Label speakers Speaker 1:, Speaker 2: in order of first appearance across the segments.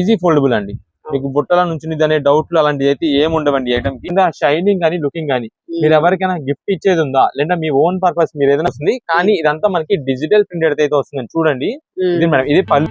Speaker 1: Easy foldable అండి. మీకు బుట్టల నుంచి అనే డౌట్లు అలాంటివి అయితే ఏమి ఉండవండి ఐటమ్ కింద షైనింగ్ కానీ లుకింగ్ కానీ మీరు ఎవరికైనా గిఫ్ట్ ఇచ్చేది ఉందా? లేదా మీ ఓన్ పర్పస్ మీరు ఏదైనా వస్తుంది. కానీ ఇదంతా మనకి డిజిటల్ ప్రింటెడ్ అయితే వస్తుందండి. చూడండి. ఇది మేడం ఇది పళ్ళు.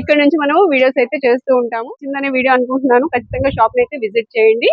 Speaker 2: ఇక్కడ నుంచి మనము వీడియోస్ అయితే చేస్తూ ఉంటాము. చిన్ననే వీడియో అనుకుంటున్నాను. ఖచ్చితంగా షాప్ అయితే విజిట్ చేయండి.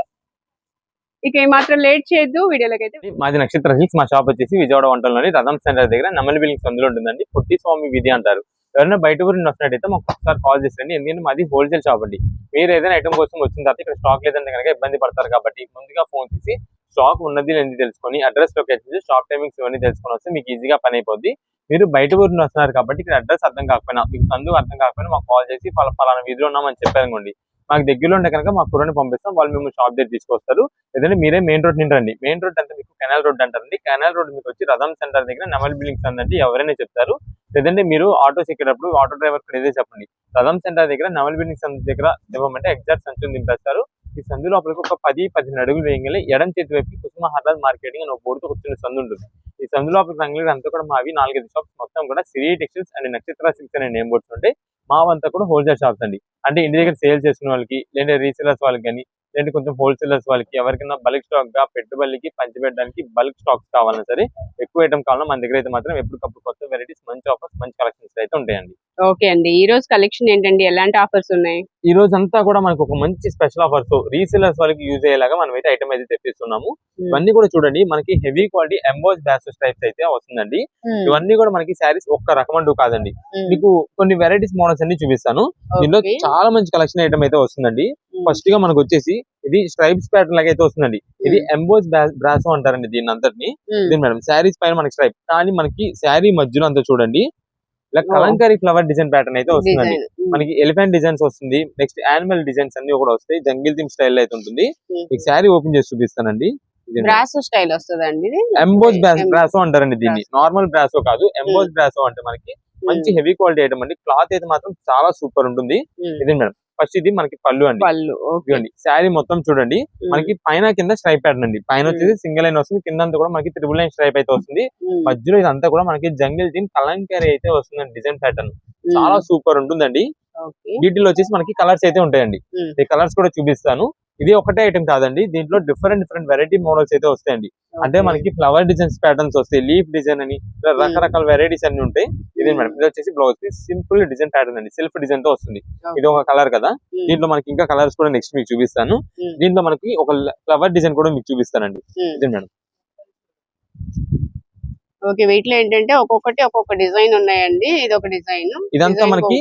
Speaker 2: ఇక ఏమాత్రం లేట్ చేయొద్దు. వీడియోలోకి అయితే
Speaker 1: మాది నక్షత్ర హిల్స్. మా షాప్ వచ్చేసి విజయవాడ వంటల్లోని రథం సెంటర్ దగ్గర నెమలి బిల్డింగ్స్ అందులో ఉంటుందండి. పొట్టి స్వామి విధి అంటారు. ఎవరైనా బయట ఊరి నుండి వస్తున్నట్టయితే మాకు ఒకసారి కాల్ చేసండి ఎందుకంటే మాది హోల్సేల్ షాప్ అండి. మీరు ఏదైనా ఐటమ్ కోసం వచ్చిన తర్వాత ఇక్కడ స్టాక్ లేదంటే కనుక ఇబ్బంది పడతారు కాబట్టి ముందుగా ఫోన్ చేసి స్టాక్ ఉన్నది లేని తెలుసుకొని అడ్రస్ లొకేషన్ షాప్ టైమింగ్స్ ఇవన్నీ తెలుసుకొని వస్తే మీకు ఈజీగా పని అయిపోద్ది. మీరు బయట ఊరు వస్తున్నారు కాబట్టి ఇక్కడ అడ్రస్ అర్థం కాకపోయినా మీకు సందు అర్థం కాకపోయినా మాకు కాల్ చేసి ఫలా ఫలానా వీధిలో ఉన్నామని చెప్పారనుకోండి మాకు దగ్గరలో ఉంటే కనుక మా కుర్రని పంపిస్తాం వాళ్ళు మేము షాప్ దగ్గర తీసుకొస్తారు. లేదంటే మీరే మెయిన్ రోడ్ నింటండి మెయిన్ రోడ్ అంటే మీకు కెనాల్ రోడ్ అంటారండి. కెనాల్ రోడ్ మీకు వచ్చి రథం సెంటర్ దగ్గర నెమల్ బిల్డింగ్స్ అందంటే ఎవరైనా చెప్తారు. లేదంటే మీరు ఆటోస్ ఎక్కేటప్పుడు ఆటో డ్రైవర్ కూడా చెప్పండి. రథం సెంటర్ దగ్గర నెమల్ బిల్డింగ్స్ దగ్గర ఇవ్వమంటే ఎగ్జాక్ట్ సంచుని దింపేస్తారు. ఈ సందు లోపలికి ఒక పది పదిహేను అడుగులు వేయగలి ఎడం చేతి వైపు కుసుమ హర్లాల్ మార్కెటింగ్ అని ఒక బోర్డుతో వచ్చిన సందు ఉంటుంది. ఈ సందు లోపలికి రంగులు అంతా కూడా మావి నాలుగైదు షాప్స్ మొత్తం కూడా Siri textiles and Nakshatra silks అనే నేమ్ బోర్డ్స్ ఉంటాయి మావంతా కూడా హోల్సేల్ షాప్స్ అండి. అంటే ఇంటి దగ్గర సేల్ చేసిన వాళ్ళకి లేదా రీసేలర్స్ వాళ్ళకి కానీ లేదంటే కొంచెం హోల్సేలర్స్ వాళ్ళకి ఎవరికైనా బల్క్ స్టాక్గా పెట్టుబడికి పంచిపెట్టడానికి బల్క్ స్టాక్స్ కావాలన్నా సరే ఎక్కువ ఐటమ్ కావాలన్నా మన దగ్గర అయితే మాత్రం ఎప్పటికప్పుడు కొత్త వెరైటీస్ మంచి ఆఫర్స్ మంచి కలెక్షన్స్ అయితే ఉంటాయండి.
Speaker 2: ఓకే అండి. ఈ రోజు కలెక్షన్ ఏంటండి? ఎలాంటి ఆఫర్స్ ఉన్నాయి?
Speaker 1: ఈ రోజు అంతా కూడా మనకు ఒక మంచి స్పెషల్ ఆఫర్స్ రీసేలర్స్ వాళ్ళకి యూజ్ అయ్యేలాగా మనం అయితే ఐటమ్ అయితే తెప్పిస్తున్నాము. ఇవన్నీ కూడా చూడండి. మనకి heavy quality emboss bases types అయితే వస్తుందండి. ఇవన్నీ కూడా మనకి శారీస్ ఒక్క రకం అంటూ కాదండి మీకు కొన్ని వెరైటీస్ మోడల్స్ అన్ని చూపిస్తాను. దీనిలో. చాలా మంచి కలెక్షన్ ఐటమ్ అయితే వస్తుందండి. ఫస్ట్గా మనకు వచ్చేసి ఇది స్ట్రైప్స్ ప్యాటర్న్ లాగా అయితే వస్తుందండి. ఇది ఎంబోస్ బ్రాసో అంటారండి దీని అంతటిని మేడం? శారీస్ పైన మనకి స్ట్రైప్ కానీ మనకి శారీ మధ్యలో అంతా చూడండి. ఇలా. కలంకారీ ఫ్లవర్ డిజైన్ ప్యాటర్న్ అయితే వస్తుందండి. మనకి ఎలిఫెంట్ డిజైన్స్ వస్తుంది. నెక్స్ట్ యానిమల్ డిజైన్స్ అన్ని కూడా వస్తాయి. జంగిల్ థీమ్ స్టైల్ అయితే ఉంటుంది. మీకు శారీ ఓపెన్ చేసి చూపిస్తానండి.
Speaker 2: బ్రాసో స్టైల్ వస్తుందండి ఇది?
Speaker 1: Emboss
Speaker 2: Okay.
Speaker 1: బ్రాసో అంటారండి దీన్ని. నార్మల్ బ్రాసో కాదు ఎంబోస్ బ్రాసో అంటే మనకి మంచి హెవీ క్వాలిటీ ఐటమ్ అండి. క్లాత్ అయితే మాత్రం చాలా సూపర్ ఉంటుంది. ఇది మేడం? ఫస్ట్ ఇది మనకి పళ్ళు అండి.
Speaker 2: పళ్ళు.
Speaker 1: ఇదిగోండి. శారీ మొత్తం చూడండి. మనకి పైన కింద స్ట్రైప్ ప్యాటర్న్ అండి. పైన వచ్చేసి సింగిల్ లైన్ వస్తుంది. కింద అంతా కూడా మనకి త్రిబుల్ లైన్ స్ట్రైప్ అయితే వస్తుంది. మధ్యలో ఇదంతా కూడా మనకి జంగిల్ థీమ్ కలంకారీ అయితే వస్తుందండి డిజైన్ ప్యాటర్న్. చాలా సూపర్ ఉంటుందండి. వీటిలో వచ్చేసి మనకి కలర్స్ అయితే ఉంటాయండి. కలర్స్ కూడా చూపిస్తాను. ఇది ఒకటే ఐటమ్ కాదండి. దీంట్లో డిఫరెంట్ డిఫరెంట్ వెరైటీ మోడల్స్ అయితే వస్తాయండి. అంటే మనకి ఫ్లవర్ డిజైన్స్ ప్యాటర్న్స్ వస్తాయి. లీఫ్ డిజైన్ అని ఇలా రకరకాల వెరైటీస్ అన్ని ఉంటాయి. ఇది మేడం ఇది వచ్చేసి blouse piece simple design pattern అండి. సెల్ఫ్ డిజైన్తో వస్తుంది. ఇది ఒక కలర్ కదా. దీంట్లో మనకి ఇంకా కలర్స్ కూడా నెక్స్ట్ మీకు చూపిస్తాను.
Speaker 2: Hmm.
Speaker 1: దీంట్లో మనకి ఒక ఫ్లవర్ డిజైన్ కూడా మీకు చూపిస్తానండి. ఇది మేడం.
Speaker 2: ఓకే వీటిలో ఏంటంటే ఒక్కొక్కటి ఒక్కొక్క డిజైన్ ఉన్నాయండి. ఇది ఒక డిజైన్.
Speaker 1: ఇదంతా మనకి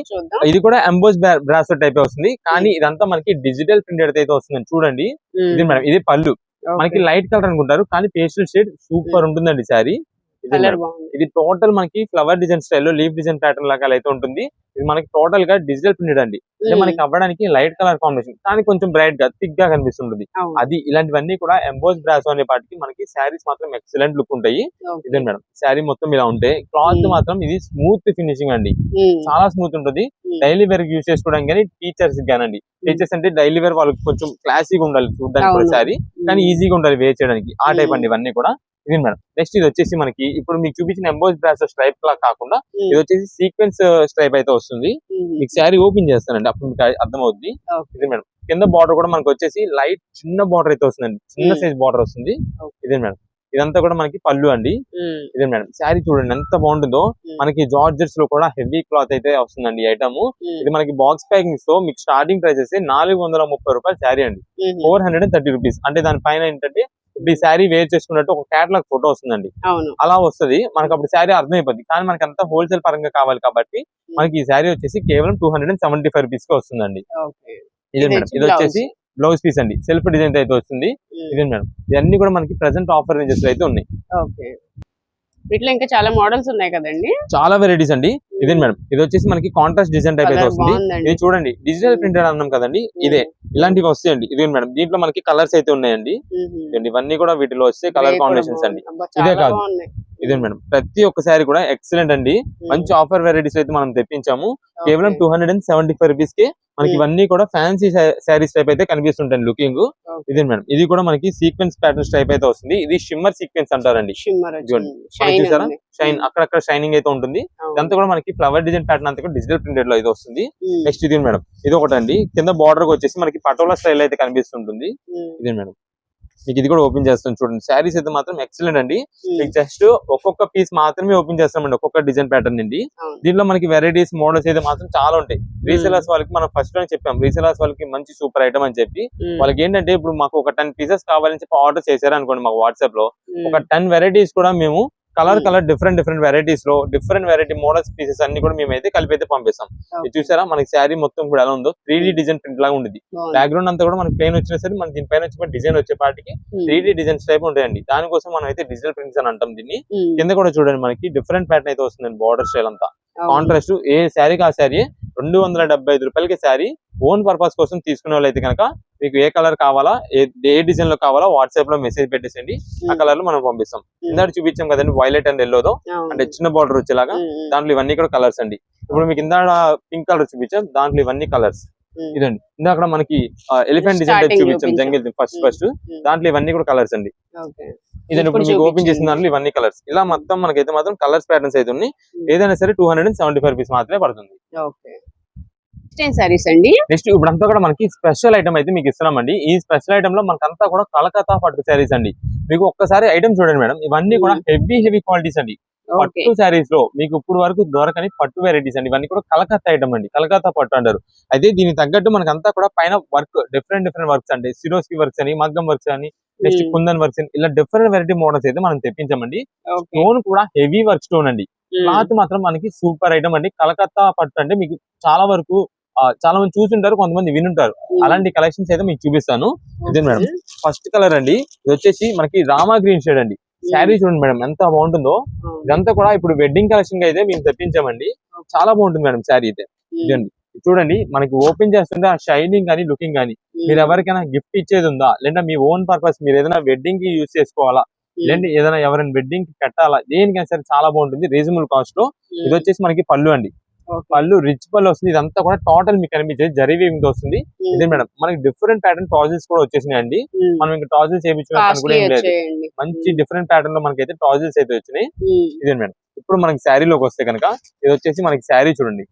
Speaker 1: ఇది కూడా ఎంబోస్ బ్రాస్లెట్ టైప్ వస్తుంది. కానీ ఇదంతా మనకి డిజిటల్ ప్రింటెడ్ అయితే వస్తుంది చూడండి. ఇది మేడం ఇది పళ్ళు. మనకి లైట్ కలర్ అనుకుంటారు. కానీ పేస్టల్ షేడ్ సూపర్ ఉంటుందండి శారీ ఇది టోటల్ మనకి ఫ్లవర్ డిజైన్ స్టైల్లో లీఫ్ డిజైన్ ప్యాటర్న్ లాగా అయితే ఉంటుంది. ఇది మనకి టోటల్గా డిజిటల్ ప్రింటెడ్ అండి. అంటే మనకి అవ్వడానికి లైట్ కలర్ కాంబినేషన్ కానీ కొంచెం బ్రైట్గా థిక్గా కనిపిస్తుంటుంది. అది ఇలాంటివన్నీ కూడా ఎంబోస్ బ్రాసో అనే పాటికి మనకి శారీస్ మాత్రం ఎక్సలెంట్ లుక్ ఉంటాయి. ఇదే మేడం? శారీ మొత్తం ఇలా ఉంటాయి క్లాత్. మాత్రం ఇది స్మూత్ ఫినిషింగ్ అండి. చాలా స్మూత్ ఉంటుంది. డైలీ వేర్ యూస్ చేసుకోవడానికి కానీ టీచర్స్ గానండి టీచర్స్ అంటే డైలీ వేర్ వాళ్ళకి కొంచెం క్లాసీగా ఉండాలి చూడడానికి. శారీ కానీ ఈజీగా ఉండాలి వేర్ చేయడానికి. ఆ టైప్. అండి ఇవన్నీ కూడా. ఇది మేడం. నెక్స్ట్ ఇది వచ్చేసి మనకి ఇప్పుడు మీకు చూపించిన ఎంబోస్ బ్రాస్ స్ట్రైప్ లా కాకుండా
Speaker 2: ఉమ్.
Speaker 1: ఇది వచ్చేసి సీక్వెన్స్ స్ట్రైప్ అయితే వస్తుంది.
Speaker 2: ఉమ్.
Speaker 1: మీకు శారీ ఓపెన్ చేస్తానండి. అప్పుడు మీకు అర్థమవుద్ది.
Speaker 2: ఓకే.
Speaker 1: ఇది మేడం. కింద బార్డర్ కూడా మనకు వచ్చేసి లైట్ చిన్న బార్డర్ అయితే వస్తుందండి. చిన్న
Speaker 2: Hmm.
Speaker 1: సైజ్ బార్డర్ వస్తుంది. ఇదే మేడం. ఇదంతా కూడా మనకి పళ్ళు అండి. ఇదే మేడం. శారీ చూడండి ఎంత బాగుంటుందో.
Speaker 2: Hmm.
Speaker 1: మనకి జార్జెట్స్లో కూడా హెవీ క్లాత్ అయితే వస్తుందండి ఐటమ్ ఇది మనకి బాక్స్ ప్యాకింగ్స్తో మీకు స్టార్టింగ్ ప్రైస్ నాలుగు వందల ముప్పై రూపాయలు శారీ అండి. Four hundred and thirty rupees అంటే దాని పైన ఏంటంటే ఇప్పుడు ఈ శారీ వేర్ చేసుకున్నట్టు ఒక క్యాటలాగ్ ఫోటో వస్తుందండి.
Speaker 2: అవును.
Speaker 1: అలా వస్తది. మనకి అప్పుడు శారీ అర్థమైపోద్ది. కానీ మనకి అంతా హోల్సేల్ పరంగా కావాలి కాబట్టి మనకి ఈ శారీ వచ్చేసి కేవలం two hundred and seventy five రూపీస్కి వస్తుందండి. ఇదే మేడం. ఇది వచ్చేసి బ్లౌజ్ పీస్ అండి. సెల్ఫ్ డిజైన్ అయితే వస్తుంది. ఇదే మేడం. ఇవన్నీ కూడా మనకి ప్రెసెంట్ ఆఫర్ రేంజెస్ అయితే ఉన్నాయి.
Speaker 2: వీటిలో ఇంకా చాలా మోడల్స్ ఉన్నాయి కదండి?
Speaker 1: చాలా వెరైటీస్ అండి. ఇదే మేడం. ఇది వచ్చేసి మనకి కాంట్రాస్ట్ డిజైన్ టైప్ అయితే వస్తుంది. ఇది చూడండి. డిజిటల్ ప్రింటెడ్ అన్నాం కదండి. ఇదే. ఇలాంటివి వస్తాయండి. ఇదే మేడం. దీంట్లో మనకి కలర్స్ అయితే ఉన్నాయండి. ఇవన్నీ కూడా వీటిలో వస్తే కలర్ కాంబినేషన్స్ అండి. ఇదే కాదు. ఇదే మేడం. ప్రతి ఒక్క శారీ కూడా ఎక్సలెంట్ అండి. మంచి ఆఫర్ వెరైటీస్ అయితే మనం తెప్పించాము. కేవలం two hundred and seventy five రూపీస్కి మనకి. ఇవన్నీ కూడా ఫ్యాన్సీ శారీస్ టైప్ అయితే కనిపిస్తుంటాయి లుకింగ్. ఇదే మేడం. ఇది కూడా మనకి సీక్వెన్స్ ప్యాటర్న్స్ టైప్ అయితే వస్తుంది. ఇది షిమ్మర్ సీక్వెన్స్ అంటారండి. చూసారా? షైన్. అక్కడక్కడ షైనింగ్ అయితే ఉంటుంది. ఇదంతా కూడా మనకి ఫ్లవర్ డిజైన్ ప్యాటర్న్ అంతా కూడా డిజిటల్ ప్రింటెడ్లో అయితే వస్తుంది. నెక్స్ట్ ఇది మేడం. ఇది ఒకటి అండి కింద బార్డర్ వచ్చేసి మనకి పటోలా స్టైల్ అయితే కనిపిస్తుంటుంది. ఇదే మేడం. మీకు ఇది కూడా ఓపెన్ చేస్తాను చూడండి. శారీస్ అయితే మాత్రం ఎక్సలెంట్ అండి.
Speaker 2: ఉమ్,
Speaker 1: మీకు జస్ట్ ఒక్కొక్క పీస్ మాత్రమే ఓపెన్ చేస్తామండి. ఒక్కొక్క డిజైన్ ప్యాటర్న్ అండి. దీంట్లో మనకి వెరైటీస్ మోడల్స్ అయితే మాత్రం చాలా ఉంటాయి. రీసెలర్స్ వాళ్ళకి మనం ఫస్ట్లోనే చెప్పాం. రీసెలర్స్ వాళ్ళకి మంచి సూపర్ ఐటమ్ అని చెప్పి.
Speaker 2: ఉమ్,
Speaker 1: వాళ్ళకి ఏంటంటే ఇప్పుడు మాకు ఒక టెన్ పీసెస్ కావాలని చెప్పి ఆర్డర్ చేశారు అనుకోండి మాకు
Speaker 2: వాట్సాప్లో.
Speaker 1: ఒక టెన్ వెరైటీస్ కూడా మేము colour
Speaker 2: Hmm.
Speaker 1: Colour different different వెరైటీస్లో డిఫరెంట్ వెరైటీ మోడల్స్ పీసెస్ అన్ని కూడా మేము అయితే కలిపి అయితే పంపిస్తాం. ఇది చూసారా మనకి శారీ మొత్తం కూడా ఎలా ఉందో త్రీ
Speaker 2: Hmm.
Speaker 1: డిజైన్ ప్రింట్ లాగా
Speaker 2: బాగుంది.
Speaker 1: బ్యాక్గ్రౌండ్ అంతా కూడా మనకి ప్లేన్ వచ్చినా సరే మనకి దీనిపైన వచ్చే డిజైన్ వచ్చే పాటికి
Speaker 2: um,
Speaker 1: three D designs type ఉంటాయండి దానికోసం మనం అయితే డిజిటల్ ప్రింట్స్ అని అంటాం దీన్ని
Speaker 2: ఉమ్,
Speaker 1: కింద కూడా చూడండి మనకి డిఫరెంట్ ప్యాటర్న్ అయితే వస్తుందండి బార్డర్ స్టైల్ అంతా. కాంట్రాస్ట్ ఏ శారీకి ఆ శారీ? రెండు వందల డెబ్బై ఐదు రూపాయలకి శారీ. ఓన్ పర్పస్ కోసం తీసుకునే వాళ్ళు అయితే కనుక మీకు ఏ కలర్ కావాలా ఏ ఏ డిజైన్లో కావాలా వాట్సాప్లో మెసేజ్ పెట్టేసండి ఆ కలర్లో మనం పంపిస్తాం. ఇందాక చూపించాం కదండి వైలెట్ అండ్ ఎల్లోదో. అంటే చిన్న బార్డర్ వచ్చేలాగా దాంట్లో ఇవన్నీ కూడా కలర్స్ అండి. ఇప్పుడు మీకు ఇందాక పింక్ కలర్ చూపించాం దాంట్లో ఇవన్నీ కలర్స్. ఇదండి. ఇందాక మనకి ఎలిఫెంట్ డిజైన్ చూపించాం. Jungle first first. దాంట్లో ఇవన్నీ కూడా కలర్స్ అండి. ఇప్పుడు మీకు ఓపెన్ చేసిన. దాంట్లో ఇవన్నీ కలర్స్ ఇలా మొత్తం మనకైతే మాత్రం కలర్స్ ప్యాటర్న్స్ అయితే ఉన్నాయి.
Speaker 2: ఉమ్.
Speaker 1: ఏదైనా సరే two hundred and seventy five rupees మాత్రమే పడుతుంది.
Speaker 2: సారీస్ అండి?
Speaker 1: నెక్స్ట్ ఇప్పుడంతా కూడా మనకి స్పెషల్ ఐటమ్ అయితే మీకు ఇస్తున్నామండి. ఈ స్పెషల్ ఐటమ్లో మనకంతా కూడా కలకత్తా పట్టు శారీస్ అండి. మీకు ఒక్కసారి ఐటమ్ చూడండి మేడం. ఇవన్నీ కూడా హెవీ హెవీ క్వాలిటీస్ అండి. పట్టు శారీస్లో మీకు ఇప్పుడు వరకు దొరకని పట్టు వెరైటీస్ అండి. ఇవన్నీ కూడా కలకత్తా ఐటమ్ అండి. కలకత్తా పట్టు అంటారు. అయితే దీనికి తగ్గట్టు మనకి అంతా కూడా పైన వర్క్ డిఫరెంట్ డిఫరెంట్ వర్క్స్ అండి. సిరోస్కి వర్క్స్ అని మగ్గం వర్క్స్ అని నెక్స్ట్
Speaker 2: ఉమ్,
Speaker 1: కుందన్ వర్క్స్ ఇలా డిఫరెంట్ వెరైటీ మోడల్స్ అయితే మనం తెప్పించామండి. స్టోన్ కూడా హెవీ వర్క్ స్టోన్ అండి. క్లాత్ మాత్రం మనకి సూపర్ ఐటమ్ అండి. కలకత్తా పట్టు అంటే మీకు చాలా వరకు చాలా మంది చూసుంటారు కొంతమంది వినుంటారు.
Speaker 2: ఉమ్,
Speaker 1: అలాంటి కలెక్షన్స్ అయితే మీకు చూపిస్తాను. ఇదే. మేడం ఫస్ట్ కలర్ అండి. ఇది వచ్చేసి మనకి రామా గ్రీన్ షేడ్ అండి. శారీ చూడండి మేడం ఎంత బాగుంటుందో. ఇదంతా కూడా ఇప్పుడు వెడ్డింగ్ కలెక్షన్ అయితే మేము తెప్పించామండి. చాలా బాగుంటుంది మేడం శారీ అయితే. ఇదండి. చూడండి మనకి ఓపెన్ చేస్తుంటే ఆ షైనింగ్ కానీ లుకింగ్ కానీ మీరు ఎవరికైనా గిఫ్ట్ ఇచ్చేది ఉందా లేదా మీ ఓన్ పర్పస్ మీరు ఏదైనా వెడ్డింగ్కి యూజ్ చేసుకోవాలా? లేదంటే ఏదైనా ఎవరైనా వెడ్డింగ్కి కట్టాలా? దేనికైనా సరే చాలా బాగుంటుంది రీజనబుల్
Speaker 2: కాస్ట్లో.
Speaker 1: ఇది వచ్చేసి మనకి పళ్ళు అండి. పళ్ళు రిచ్ పళ్ళు వస్తుంది. ఇదంతా కూడా టోటల్ మీకు కనిపించేది జరీ వీవింగ్ వస్తుంది. ఇదే మేడం మనకి డిఫరెంట్ ప్యాటర్న్ టాజిల్స్ కూడా వచ్చేసినాయి అండి మనం ఇంకా టాజిల్స్ చేయించుకునే పని కూడా ఏం లేదు. మంచి డిఫరెంట్ ప్యాటర్న్లో మనకైతే టాజిల్స్ అయితే వచ్చినాయి. ఇదే మేడం. ఇప్పుడు మనకి శారీలోకి వస్తే కనుక ఇది వచ్చేసి మనకి శారీ చూడండి.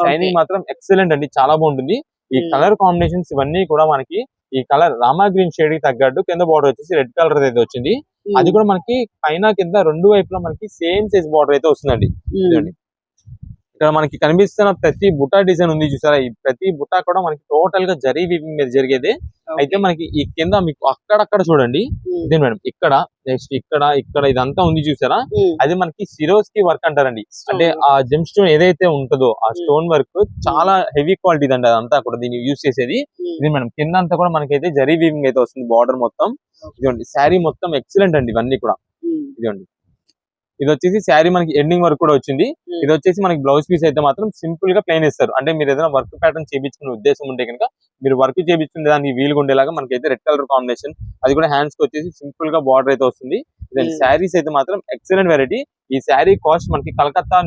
Speaker 1: షైనింగ్ మాత్రం ఎక్సలెంట్ అండి. చాలా బాగుంటుంది. ఈ
Speaker 2: Hmm.
Speaker 1: కలర్ కాంబినేషన్స్ ఇవన్నీ కూడా మనకి ఈ కలర్ రామా గ్రీన్ షేడ్కి తగ్గట్టు కింద బార్డర్ వచ్చేసి రెడ్ కలర్ అయితే వచ్చింది. అది కూడా మనకి పైన కింద రెండు వైపులా మనకి సేమ్ సైజ్ బార్డర్ అయితే వస్తుందండి. ఇదిగోండి. ఇక్కడ మనకి కనిపిస్తున్న ప్రతి బుటా డిజైన్ ఉంది చూసారా? ఈ ప్రతి బుటా కూడా మనకి టోటల్గా జరీ వీవింగ్ మీద జరిగేది. అయితే మనకి ఈ కింద మీకు అక్కడక్కడ చూడండి. ఇదే మేడం? ఇక్కడ నెక్స్ట్ ఇక్కడ ఇక్కడ ఇదంతా ఉంది చూసారా? అది మనకి సిరోస్కి వర్క్ అంటారండి. అంటే. ఆ జెమ్ స్టోన్ ఏదైతే ఉంటుందో ఆ. స్టోన్ వర్క్ చాలా హెవీ క్వాలిటీ అండి అదంతా కూడా దీన్ని యూజ్ చేసేది. ఇది మేడం? కింద అంతా కూడా మనకైతే జరీ వీవింగ్ అయితే వస్తుంది బార్డర్ మొత్తం. ఇదిగోండి శారీ మొత్తం ఎక్సలెంట్ అండి ఇవన్నీ కూడా. ఇదిగోండి. ఇది వచ్చేసి శారీ మనకి ఎండింగ్ వర్క్ కూడా వచ్చింది. ఇది వచ్చేసి మనకి బ్లౌజ్ పీస్ అయితే మాత్రం సింపుల్గా ప్లెయిన్ ఇస్తారు అంటే మీరు ఏదైనా వర్క్ ప్యాటర్న్ చేయించుకునే ఉద్దేశం ఉంటే కనుక మీరు వర్క్ చేయించుకునే దానికి వీలుగా ఉండేలాగా మనకైతే రెడ్ కలర్ కాంబినేషన్ అది కూడా హ్యాండ్స్కి వచ్చేసి సింపుల్గా బార్డర్ అయితే వస్తుంది. శారీస్ అయితే మాత్రం ఎక్సలెంట్ వెరైటీ ఈ శారీ కాస్ట్ మనకి కలకత్తా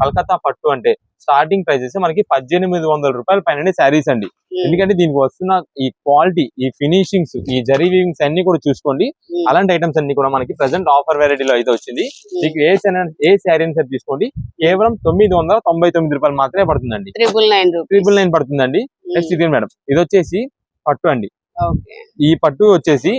Speaker 1: కలకత్తా పట్టు అంటే స్టార్టింగ్ ప్రైసెస్ మనకి పద్దెనిమిది వందల రూపాయల పైన శారీస్ అండి.
Speaker 2: ఉమ్,
Speaker 1: ఎందుకంటే దీనికి వస్తున్న ఈ క్వాలిటీ ఈ ఫినిషింగ్స్ ఈ జరీ వీవింగ్స్ అన్ని కూడా చూసుకోండి.
Speaker 2: ఉమ్,
Speaker 1: అలాంటి ఐటమ్స్ అన్ని కూడా మనకి ప్రెసెంట్ ఆఫర్ వెరైటీలో అయితే వచ్చింది.
Speaker 2: ఉమ్,
Speaker 1: మీకు ఏ ఏ శారీ అని సరి తీసుకోండి. కేవలం తొమ్మిది వందల తొంభై తొమ్మిది రూపాయలు మాత్రమే పడుతుందండి.
Speaker 2: ట్రిపుల్ నైన్
Speaker 1: ట్రిపుల్ నైన్ పడుతుందండి. నెక్స్ట్ ఇది మేడం ఇది వచ్చేసి పట్టు అండి. ఈ పట్టు వచ్చేసి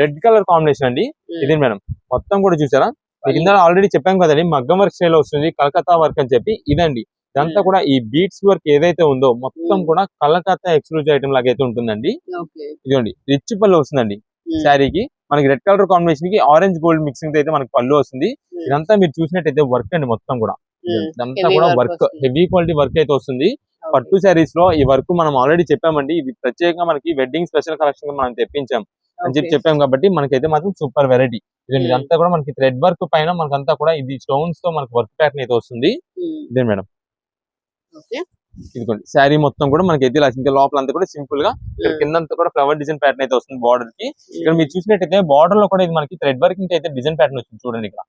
Speaker 1: రెడ్ కలర్ కాంబినేషన్ అండి. ఇది మేడం మొత్తం కూడా చూసారా? మీకు ఇందా ఆల్రెడీ చెప్పాం కదండి మగ్గం వర్క్ స్టైల్ వస్తుంది కలకత్తా వర్క్ అని చెప్పి ఇదండి. ఇదంతా
Speaker 2: Hmm.
Speaker 1: కూడా ఈ బీట్స్ వర్క్ ఏదైతే ఉందో మొత్తం
Speaker 2: Hmm.
Speaker 1: కూడా కలకత్తా ఎక్స్క్లూజివ్ ఐటమ్ లాగా అయితే ఉంటుందండి. ఇదిగోండి రిచ్ పళ్ళు వస్తుందండి శారీకి. మనకి రెడ్ కలర్ కాంబినేషన్కి ఆరెంజ్ గోల్డ్ మిక్సింగ్ అయితే మనకి పళ్ళు వస్తుంది. ఇదంతా మీరు చూసినట్టయితే వర్క్ అండి మొత్తం కూడా. ఇదంతా కూడా వర్క్. హెవీ క్వాలిటీ వర్క్ అయితే వస్తుంది. పట్టు శారీస్లో ఈ వర్క్ మనం ఆల్రెడీ చెప్పామండి. ఇది ప్రత్యేకంగా మనకి వెడ్డింగ్ స్పెషల్ కలెక్షన్ మనం తెప్పించాం అని చెప్పి చెప్పాం కాబట్టి మనకైతే మాత్రం సూపర్ వెరైటీ.
Speaker 2: Hmm.
Speaker 1: ఇదంతా కూడా మనకి థ్రెడ్ వర్క్ పైన మనకంతా కూడా ఇది స్టోన్స్తో మనకి వర్క్ ప్యాటర్న్ అయితే వస్తుంది. ఇదే మేడం. ఇదిగోండి శారీ మొత్తం కూడా మనకి అయితే ఇలా ఇంకా లోపల అంతా కూడా సింపుల్గా ఇక్కడ కింద అంతా కూడా ఫ్లవర్ డిజైన్ ప్యాటర్న్ అయితే వస్తుంది బార్డర్కి. ఇక్కడ మీరు చూసినట్టయితే బార్డర్లో కూడా ఇది మనకి థ్రెడ్ వర్క్ అయితే డిజైన్ ప్యాటర్న్ వచ్చింది చూడండి ఇక్కడ.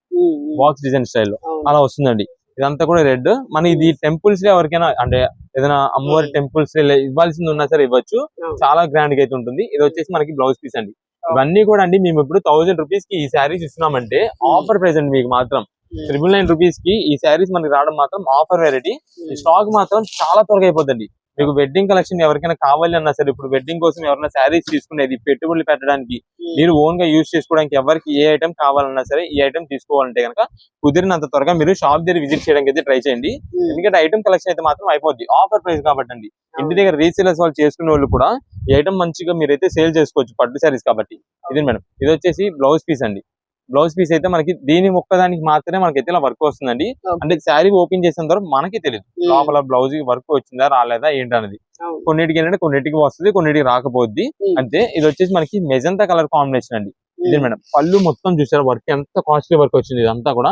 Speaker 1: బాక్స్ డిజైన్ స్టైల్లో అలా వస్తుందండి. ఇదంతా కూడా రెడ్ మన ఇది టెంపుల్స్లో ఎవరికైనా అంటే ఏదైనా అమ్మవారి. టెంపుల్స్ ఇవ్వాల్సింది ఉన్నా సరే ఇవ్వచ్చు. చాలా గ్రాండ్గా అయితే ఉంటుంది. ఇది వచ్చేసి మనకి బ్లౌజ్ పీస్ అండి. ఇవన్నీ కూడా అండి మేము ఇప్పుడు థౌసండ్ రూపీస్కి ఈ శారీస్ ఇస్తున్నామంటే ఆఫర్ ప్రైస్ అండి మీకు మాత్రం. ట్రిపుల్ నైన్ రూపీస్కి ఈ శారీస్ మనకి రావడం మాత్రం ఆఫర్ వెరైటీ ఈ స్టాక్ మాత్రం చాలా త్వరగా అయిపోతుంది మీకు వెడ్డింగ్ కలెక్షన్ ఎవరికైనా కావాలి అన్నా సరే ఇప్పుడు వెడ్డింగ్ కోసం ఎవరైనా శారీస్ తీసుకునేది పెట్టుబడులు పెట్టడానికి మీరు ఓన్గా యూజ్ చేసుకోవడానికి ఎవరికి ఏ ఐటమ్ కావాలన్నా సరే ఈ ఐటమ్ తీసుకోవాలంటే కనుక కుదిరినంత త్వరగా మీరు షాప్ దగ్గర విజిట్ చేయడానికి అయితే ట్రై చేయండి. ఎందుకంటే ఐటమ్ కలెక్షన్ అయితే మాత్రం అయిపోద్ది. ఆఫర్ ప్రైస్ కాబట్టి అండి. ఇంటి దగ్గర రీసేలర్స్ వాళ్ళు చేసుకునే వాళ్ళు కూడా ఈ ఐటమ్ మంచిగా మీరైతే సేల్ చేసుకోవచ్చు పట్టు శారీస్ కాబట్టి. ఇది మేడం? ఇది వచ్చేసి బ్లౌజ్ పీస్ అండి. బ్లౌజ్ పీస్ అయితే మనకి దీని ఒక్కదానికి మాత్రమే మనకి అయితే ఇలా వర్క్ వస్తుందండి. అంటే శారీ ఓపెన్ చేసిన తర్వాత మనకి తెలియదు లోపల బ్లౌజ్ వర్క్ వచ్చిందా రాలేదా ఏంటనేది కొన్నిటికి ఏంటంటే కొన్నిటికి వస్తుంది కొన్నిటికి రాకపోద్ది. అంటే ఇది వచ్చేసి మనకి మెజంతా కలర్ కాంబినేషన్ అండి. ఇది మేడం. పళ్ళు మొత్తం చూసారు వర్క్ ఎంత కాస్ట్లీ వర్క్ వచ్చింది ఇదంతా కూడా.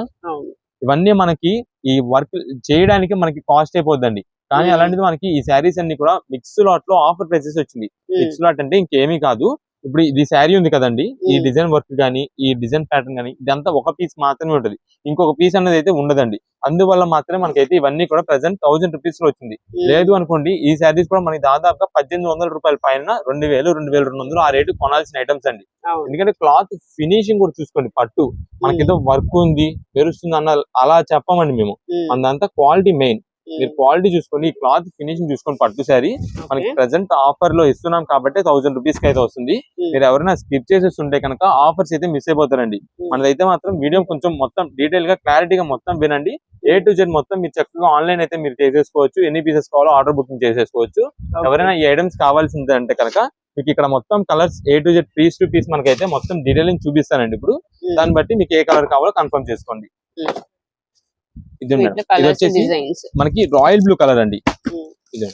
Speaker 1: ఇవన్నీ మనకి ఈ వర్క్ చేయడానికి మనకి కాస్ట్ అయిపోద్దండి. కానీ. అలాంటిది మనకి ఈ శారీస్ అన్ని కూడా మిక్స్ లాట్లో ఆఫర్ ప్రైసెస్ వచ్చింది. మిక్స్ లాట్ అంటే ఇంకేమీ కాదు. ఇప్పుడు ఇది శారీ ఉంది కదండి ఈ. డిజైన్ వర్క్ కానీ ఈ డిజైన్ ప్యాటర్న్ కానీ ఇదంతా ఒక పీస్ మాత్రమే ఉంటది. ఇంకొక పీస్ అనేది అయితే ఉండదండి. అందువల్ల మాత్రమే మనకైతే ఇవన్నీ కూడా ప్రెసెంట్ థౌసండ్ రూపీస్లో వచ్చింది. లేదు అనుకోండి ఈ శారీస్ కూడా మనకి దాదాపుగా పద్దెనిమిది వందల రూపాయల పైన రెండు వేలు రెండు వేల రెండు వందలు ఆ రేటు కొనాల్సిన ఐటమ్స్ అండి. ఎందుకంటే క్లాత్ ఫినిషింగ్ కూడా చూసుకోండి పట్టు. మనకి ఏదో వర్క్ ఉంది మెరుస్తుంది అన్న అలా చెప్పమండి మేము. అందంతా క్వాలిటీ మెయిన్ మీరు క్వాలిటీ చూసుకోండి ఈ క్లాత్ ఫినిషింగ్ చూసుకోండి పట్టు శారీ మనకి ప్రెసెంట్ ఆఫర్లో ఇస్తున్నాం కాబట్టి థౌసండ్ రూపీస్కి అయితే వస్తుంది. మీరు ఎవరైనా స్కిప్ చేసేస్తుంటే కనుక ఆఫర్స్ అయితే మిస్ అయిపోతారండి. మనదైతే మాత్రం వీడియో కొంచెం మొత్తం డీటెయిల్గా క్లారిటీగా మొత్తం వినండి. ఏ టు జెడ్ మొత్తం మీరు చక్కగా ఆన్లైన్ అయితే మీరు చేసేసుకోవచ్చు. ఎన్ని పీసెస్ కావాలో ఆర్డర్ బుకింగ్ చేసేసుకోవచ్చు. ఎవరైనా ఈ ఐటమ్స్ కావాల్సింది అంటే కనుక మీకు ఇక్కడ మొత్తం colours A to Z piece to piece మనకైతే మొత్తం డీటెయిలింగ్ చూపిస్తానండి ఇప్పుడు. దాన్ని బట్టి మీకు ఏ కలర్ కావాలో కన్ఫర్మ్ చేసుకోండి.
Speaker 2: Hmm.
Speaker 1: ఇది వచ్చేసి మనకి రాయల్ బ్లూ కలర్ అండి. ఇది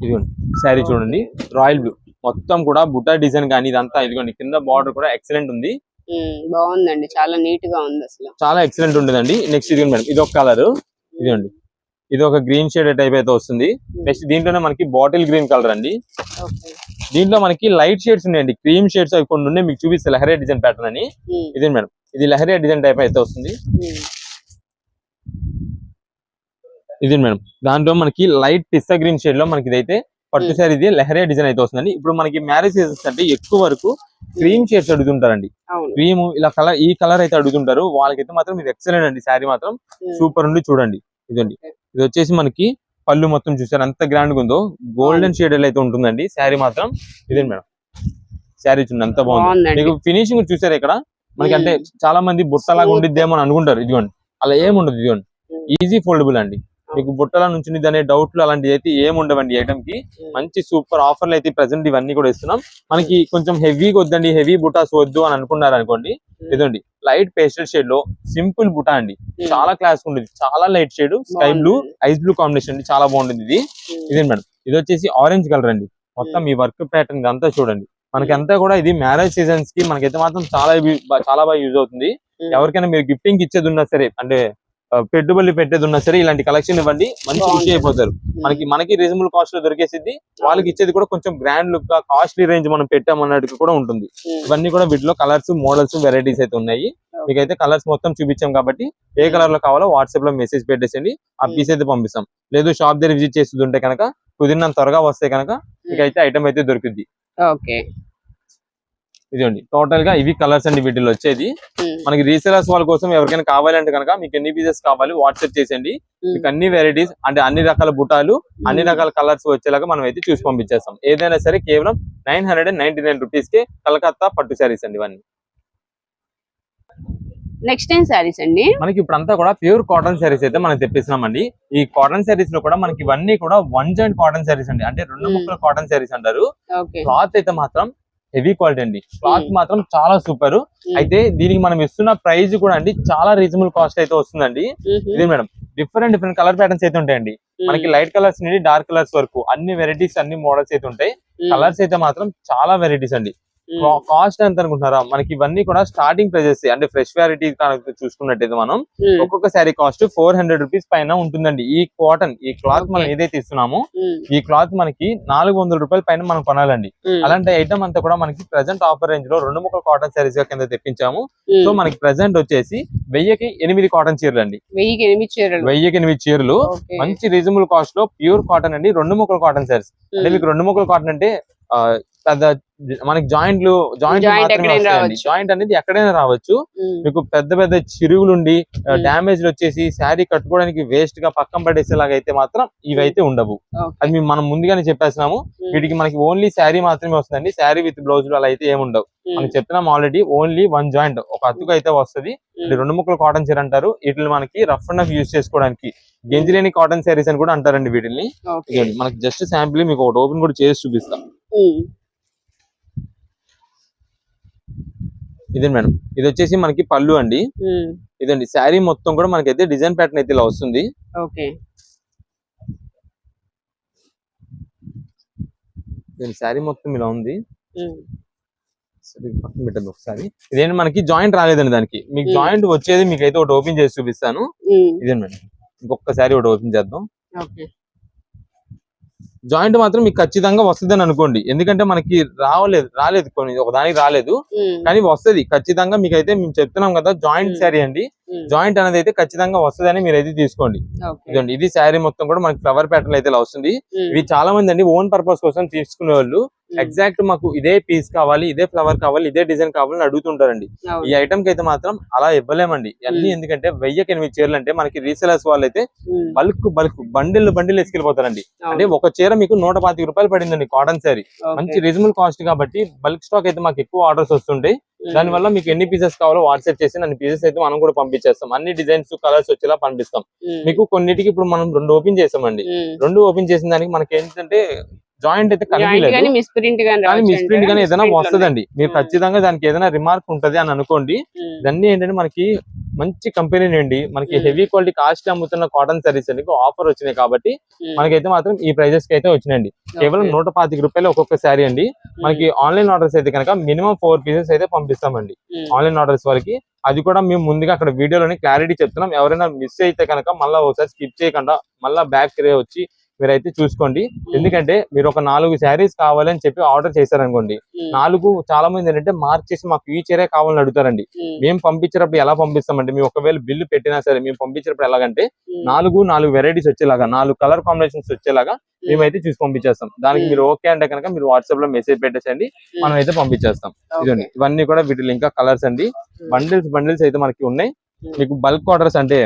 Speaker 1: ఇదిగోండి శారీ చూడండి. Royal blue. మొత్తం కూడా బుట్టా డిజైన్ కానీ ఇదంతా ఇదిగోండి. కింద బార్డర్ కూడా ఎక్సలెంట్ ఉంది.
Speaker 2: బాగుందండి. చాలా నీట్గా ఉంది అసలు
Speaker 1: చాలా ఎక్సలెంట్ ఉండదండి. నెక్స్ట్ ఇది మేడం. ఇది ఒక కలర్. ఇదిగోండి. ఇది ఒక గ్రీన్ షేడ్ టైప్ అయితే వస్తుంది. నెక్స్ట్ దీంట్లోనే మనకి బాటిల్ గ్రీన్ కలర్ అండి. దీంట్లో మనకి లైట్ షేడ్స్ ఉన్నాయండి. క్రీమ్ షేడ్స్ అవి కొన్ని ఉన్నాయి. మీకు చూపిస్తే లహరియా డిజైన్ ప్యాటర్న్ అని. ఇది మేడం? ఇది లహరియా డిజైన్ టైప్ అయితే వస్తుంది. ఇది మేడం? దాంట్లో మనకి లైట్ పిస్తా గ్రీన్ షేడ్లో మనకి ఇదైతే పట్టు
Speaker 2: Hmm.
Speaker 1: సారీ ఇది లహరియా డిజైన్ అయితే వస్తుందండి. ఇప్పుడు మనకి మ్యారేజ్ సీజన్స్ అంటే ఎక్కువ వరకు క్రీమ్ షేడ్స్ అడుగుతుంటారండి. క్రీమ్ ఇలా కలర్ ఈ కలర్ అయితే అడుగుతుంటారు. వాళ్ళకైతే మాత్రం ఇది ఎక్సలెంట్ అండి. శారీ మాత్రం సూపర్ ఉంది చూడండి. ఇదండి. ఇది వచ్చేసి మనకి పళ్ళు మొత్తం చూసారు. ఎంత గ్రాండ్గా ఉందో. గోల్డెన్ షేడ్ అయితే ఉంటుందండి. శారీ మాత్రం ఇదే మేడం. శారీ చూడండి ఎంత బాగుంది. మీకు ఫినిషింగ్ చూసారు ఇక్కడ? మనకి అంటే చాలా మంది బుట్టలాగా ఉండిద్దేమో అని అనుకుంటారు. ఇదిగోండి. అలా ఏం ఉండదు ఇదిగోండి ఈజీ ఫోల్డబుల్ అండి. మీకు బుట్టల నుంచి అనే డౌట్లు అలాంటివి అయితే ఏం ఉండవండి ఐటమ్కి. మంచి సూపర్ ఆఫర్లు అయితే ప్రెసెంట్ ఇవన్నీ కూడా ఇస్తున్నాం. మనకి కొంచెం హెవీగా వద్దండి హెవీ బుటాస్ వద్దు అని అనుకున్నారు అనుకోండి ఇదండి. లైట్ పేస్టల్ షేడ్లో సింపుల్ బుటా అండి. చాలా క్లాస్ ఉండేది. చాలా light shade sky blue ice blue combination అండి. చాలా బాగుంటుంది ఇది. ఇదే మేడం? ఇది వచ్చేసి ఆరెంజ్ కలర్ అండి. మొత్తం ఈ వర్క్ ప్యాటర్న్ అంతా చూడండి. మనకి అంతా కూడా ఇది మ్యారేజ్ సీజన్స్కి మనకైతే మాత్రం చాలా చాలా బాగా యూజ్ అవుతుంది. ఎవరికైనా మీరు గిఫ్టింగ్ ఇచ్చేది ఉన్నా సరే అంటే పెట్టుబడి పెట్టేది ఉన్నా సరే ఇలాంటి కలెక్షన్ ఇవ్వండి మంచి ఖుషి. అయిపోతారు. మనకి మనకి రీజనబుల్ కాస్ట్లో దొరికేసిద్ది. వాళ్ళకి ఇచ్చేది కూడా కొంచెం గ్రాండ్ లుక్గా కాస్ట్లీ రేంజ్ మనం పెట్టామన్నట్టు కూడా ఉంటుంది. ఇవన్నీ కూడా వీటిలో కలర్స్ మోడల్స్ వెరైటీస్ అయితే ఉన్నాయి. మీకైతే కలర్స్ మొత్తం చూపించాం కాబట్టి ఏ కలర్లో కావాలో వాట్సాప్లో మెసేజ్ పెట్టేసండి ఆ పీస్ అయితే పంపిస్తాం. లేదు షాప్ దగ్గర విజిట్ చేస్తుంటే కనుక కుదిరినంత త్వరగా వస్తే కనుక మీకైతే ఐటమ్ అయితే దొరుకుద్ది.
Speaker 2: ఓకే.
Speaker 1: ఇదండి టోటల్గా ఇవి కలర్స్ అండి వీటిలో వచ్చేది. మనకి రీసేలర్స్ వాళ్ళ కోసం ఎవరికైనా కావాలంటే కనుక మీకు ఎన్ని పీసెస్ కావాలి వాట్సాప్ చేసేయండి. మీకు అన్ని వెరైటీస్ అంటే అన్ని రకాల బుటాలు అన్ని. రకాల కలర్స్ వచ్చేలాగా మనం అయితే చూసి పంపించేస్తాం. ఏదైనా సరే కేవలం nine hundred and ninety nine రూపీస్కి కలకత్తా పట్టు శారీస్ అండి ఇవన్నీ.
Speaker 2: నెక్స్ట్ టైం శారీస్ అండి?
Speaker 1: మనకి ఇప్పుడు అంతా కూడా ప్యూర్ కాటన్ శారీస్ అయితే మనం తెప్పిస్తున్నామండి. ఈ కాటన్ శారీస్లో కూడా మనకి ఇవన్నీ కూడా వన్ జాయింట్ కాటన్ శారీస్ అండి. అంటే రెండు. ముక్కల కాటన్ శారీస్ అంటారు. క్లాత్ అయితే మాత్రం హెవీ క్వాలిటీ అండి. క్లాత్. మాత్రం చాలా సూపర్. అయితే దీనికి మనం ఇస్తున్న ప్రైస్ కూడా అండి చాలా రీజనబుల్ కాస్ట్ అయితే వస్తుందండి. ఇది madam different different colour patterns అయితే ఉంటాయండి. మనకి లైట్ కలర్స్ నుండి డార్క్ కలర్స్ వరకు అన్ని వెరైటీస్ అన్ని మోడల్స్ అయితే ఉంటాయి. కలర్స్ అయితే మాత్రం చాలా వెరైటీస్ అండి. కాస్ట్ ఎంత అనుకుంటున్నారా మనకి ఇవన్నీ కూడా స్టార్టింగ్ ప్రైజెస్ అంటే ఫ్రెష్ వెరైటీ చూసుకున్నట్టయితే మనం ఒక్కొక్క sari cost four hundred rupees పైన ఉంటుందండి. ఈ కాటన్ ఈ క్లాత్ మనం. ఏదైతే ఇస్తున్నామో ఈ క్లాత్ మనకి నాలుగు వందల రూపాయల పైన మనం కొనాలండి. అలాంటి ఐటమ్ అంతా కూడా మనకి ప్రెసెంట్ ఆఫర్ రేంజ్లో రెండు ముక్కల కాటన్ శారీస్ కింద తెప్పించాము. సో మనకి ప్రెసెంట్ వచ్చేసి వెయ్యికి ఎనిమిది కాటన్ చీరలు అండి
Speaker 2: వెయ్యికి ఎనిమిది చీరలు.
Speaker 1: వెయ్యికి ఎనిమిది చీరలు. మంచి రీజనబుల్ కాస్ట్లో ప్యూర్ కాటన్ అండి రెండు ముక్కల కాటన్ శారీస్ అంటే మీకు రెండు ముక్కల కాటన్ అంటే పెద్ద మనకి జాయింట్లు జాయింట్. జాయింట్ అనేది ఎక్కడైనా రావచ్చు. మీకు పెద్ద పెద్ద చిరుగులుండి
Speaker 2: ఉమ్,
Speaker 1: డ్యామేజ్ వచ్చేసి శారీ కట్టుకోవడానికి వేస్ట్గా పక్కన పడేసేలాగా అయితే మాత్రం ఇవైతే ఉండవు. అది మేము మనం ముందుగానే చెప్పేస్తున్నాము.
Speaker 2: ఉమ్,
Speaker 1: వీటికి మనకి ఓన్లీ శారీ మాత్రమే వస్తుందండి. శారీ విత్ బ్లౌజ్ అలా అయితే ఏముండవు మనం చెప్తున్నాం ఆల్రెడీ ఓన్లీ వన్ జాయింట్ ఒక అతుకు అయితే వస్తది. రెండు ముక్కలు కాటన్ చీర అంటారు. వీటిని మనకి రఫ్ అండ్ యూజ్ చేసుకోవడానికి గెంజిలేని కాటన్ శారీస్ అని కూడా అంటారండి వీటిని మనకి జస్ట్ శాంపిల్ మీకు ఒకటి ఓపెన్ కూడా చేసి చూపిస్తాం. ఇదే మేడం? ఇది వచ్చేసి మనకి పళ్ళు అండి. ఇదండి. శారీ మొత్తం కూడా మనకైతే డిజైన్ ప్యాటర్న్ అయితే ఇలా వస్తుంది.
Speaker 2: ఓకే.
Speaker 1: శారీ మొత్తం ఇలా ఉంది. పక్కన పెట్టండి ఒకసారి. ఇదేంటి మనకి జాయింట్ రాలేదండి దానికి. మీకు. జాయింట్ వచ్చేది మీకు అయితే ఒకటి ఓపెన్ చేసి చూపిస్తాను. ఇదే మేడం? ఇంకొకసారి ఒకటి ఓపెన్ చేద్దాం. జాయింట్ మాత్రం మీకు ఖచ్చితంగా వస్తుందని అనుకోండి. ఎందుకంటే మనకి రావలేదు రాలేదు కొన్ని ఒక దానికి రాలేదు. కానీ వస్తది. ఖచ్చితంగా మీకు అయితే మేము చెప్తున్నాం కదా జాయింట్. శారీ అండి. జాయింట్ అనేది అయితే ఖచ్చితంగా వస్తుందని మీరు అయితే తీసుకోండి. ఇదండి ఇది శారీ మొత్తం కూడా మనకి ఫ్లవర్ ప్యాటర్న్ అయితే ఇలా వస్తుంది. ఇవి చాలా మంది అండి ఓన్ పర్పస్ కోసం తీసుకునే వాళ్ళు ఎగ్జాక్ట్ మాకు ఇదే పీస్ కావాలి ఇదే ఫ్లవర్ కావాలి ఇదే డిజైన్ కావాలని అడుగుతుంటారండి. ఈ ఐటమ్కి అయితే మాత్రం అలా ఇవ్వలేమండి. అన్ని
Speaker 2: Hmm.
Speaker 1: ఎందుకంటే వెయ్యికి ఎనిమిది చీరలు అంటే మనకి రీసెలర్స్ వాళ్ళు అయితే బల్క్ బల్క్ బండిల్ బండిల్ వేసుకెళ్ళిపోతారండి. అంటే. ఒక చీర మీకు నూట పాతిక రూపాయలు పడిందండి కాటన్ శారీ. మంచి రీజనబుల్ కాస్ట్ కాబట్టి బల్క్ స్టాక్ అయితే మాకు ఎక్కువ ఆర్డర్స్ వస్తుంటాయి.
Speaker 2: ఉమ్,
Speaker 1: దాని వల్ల మీకు ఎన్ని పీసెస్ కావాలో వాట్సాప్ చేసి అన్ని పీసెస్ అయితే మనం కూడా పంపించేస్తాం. అన్ని డిజైన్స్ కలర్స్ వచ్చేలా పంపిస్తాం. మీకు కొన్నిటికి ఇప్పుడు మనం రెండు ఓపెన్ చేసామండి. రెండు ఓపెన్ చేసిన దానికి మనకి ఏంటంటే జాయింట్ అయితే కనిపించలేదు.
Speaker 2: మిస్ప్రింట్ గానీ
Speaker 1: కానీ మిస్ప్రింట్? గానీ ఏదైనా వస్తదండి. మీరు. ఖచ్చితంగా దానికి ఏదైనా రిమార్క్ ఉంటది అని అనుకోండి ఇవన్నీ ఏంటంటే మనకి మంచి కంపెనీ నుండి మనకి. హెవీ క్వాలిటీ కాస్ట్ అమ్ముతున్న కాటన్ సారీస్ అని ఆఫర్ వచ్చినాయి కాబట్టి మనకైతే మాత్రం ఈ ప్రైజెస్కి అయితే వచ్చినాయండి. కేవలం. నూట పాతిక రూపాయలు ఒక్కొక్క శారీ అండి. మనకి ఆన్లైన్ ఆర్డర్స్ అయితే కనుక మినిమం ఫోర్ పీసెస్ అయితే పంపిస్తామండి. ఆన్లైన్ ఆర్డర్స్ వాళ్ళకి అది కూడా మేము ముందుగా అక్కడ వీడియోలోని క్లారిటీ చెప్తున్నాం. ఎవరైనా మిస్ అయితే కనుక మళ్ళీ ఒకసారి స్కిప్ చేయకుండా మళ్ళీ బ్యాక్ వచ్చి మీరైతే చూసుకోండి. ఎందుకంటే మీరు ఒక నాలుగు శారీస్ కావాలని చెప్పి ఆర్డర్ చేశారనుకోండి.
Speaker 2: ఉమ్,
Speaker 1: నాలుగు చాలా మంది ఏంటంటే మార్చేసి మాకు ఈ చీరే కావాలని అడుగుతారండి.
Speaker 2: ఉమ్,
Speaker 1: మేము పంపించేటప్పుడు ఎలా పంపిస్తామంటే మేము ఒకవేళ బిల్లు పెట్టినా సరే మేము పంపించేటప్పుడు ఎలాగంటే నాలుగు నాలుగు వెరైటీస్ వచ్చేలాగా నాలుగు కలర్ కాంబినేషన్స్ వచ్చేలాగా మేమైతే చూసి పంపించేస్తాం. దానికి
Speaker 2: Hmm.
Speaker 1: మీరు ఓకే అంటే కనుక మీరు వాట్సాప్లో మెసేజ్ పెట్టేసండి మనం అయితే పంపించేస్తాం. ఇదండి ఇవన్నీ కూడా వీటిలో ఇంకా కలర్స్ అండి. బండిల్స్ బండిల్స్ అయితే మనకి ఉన్నాయి.
Speaker 2: Hmm.
Speaker 1: మీకు బల్క్ ఆర్డర్స్ అంటే